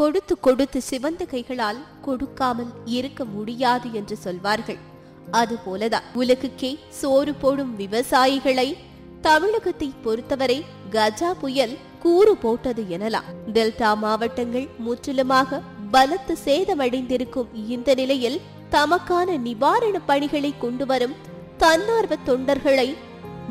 கொடுத்து கொடுத்து சிவந்த கைகளால் கொடுக்காமல் இருக்க முடியாது என்று சொல்வார்கள். அதுபோலதான் உலகுக்கே சோறு போடும் விவசாயிகளை தமிழகத்தை பொறுத்தவரை கஜா புயல் கூறு போட்டது எனலாம். டெல்டா மாவட்டங்கள் முற்றிலுமாக பலத்து சேதமடைந்திருக்கும் இந்த நிலையில் தமக்கான நிவாரண பணிகளை கொண்டு வரும் தன்னார்வ தொண்டர்களை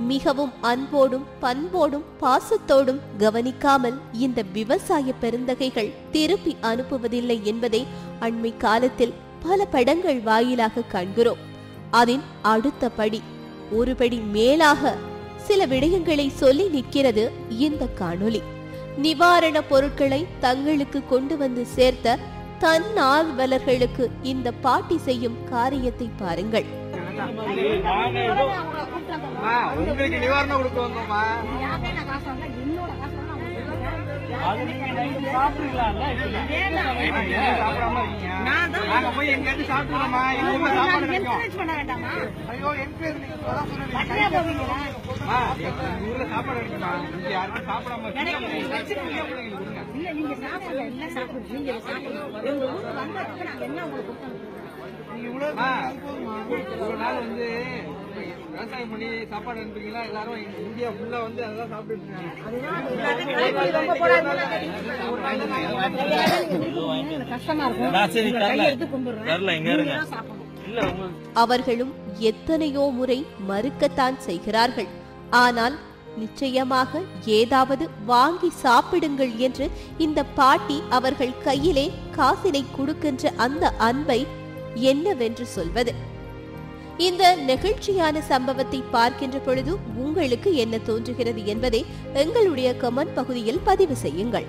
மிகவும் அன்போடும் பண்போடும் பாசத்தோடும் கவனிக்காமல் இந்த விவசாய பெருந்தகைகள் திருப்பி அனுப்புவதில்லை என்பதை அண்மை காலத்தில் பல படங்கள் வாயிலாக காண்கிறோம். அதன் அடுத்த படி ஒரு படி மேலாக சில விடயங்களை சொல்லி நிற்கிறது இந்த காணொளி. நிவாரண பொருட்களை தங்களுக்கு கொண்டு வந்து சேர்த்த தன்னார்வலர்களுக்கு இந்த பாட்டி செய்யும் காரியத்தை பாருங்கள். உங்களுக்கு நிவாரணம் கொடுக்க வந்தோம்மா நீங்க நாங்க போய் எங்க இருந்து எங்க ஊர்ல சாப்பாடு ஐயோ என்கரேஜ் நீங்க சாப்பாடு கிடைக்குமா இங்க யாருக்கும் சாப்பிடாம ஒரு நாள் வந்து விவசாயம் பண்ணி சாப்பாடு அனுப்புறீங்களா எல்லாரும் இந்தியா ஃபுல்லா வந்து அதெல்லாம் சாப்பிட்டு இருக்காங்க அவர்களும் எத்தனையோ முறை மறுக்கத்தான் செய்கிறார்கள். ஆனால் நிச்சயமாக ஏதாவது வாங்கி சாப்பிடுங்கள் என்று இந்த பாட்டி அவர்கள் கையிலே காசினை கொடுக்கின்ற அந்த அன்பை என்னவென்று சொல்வது? இந்த நெகிழ்ச்சியான சம்பவத்தை பார்க்கின்ற பொழுது உங்களுக்கு என்ன தோன்றுகிறது என்பதை எங்களுடைய கமெண்ட் பகுதியில் பதிவு செய்யுங்கள்.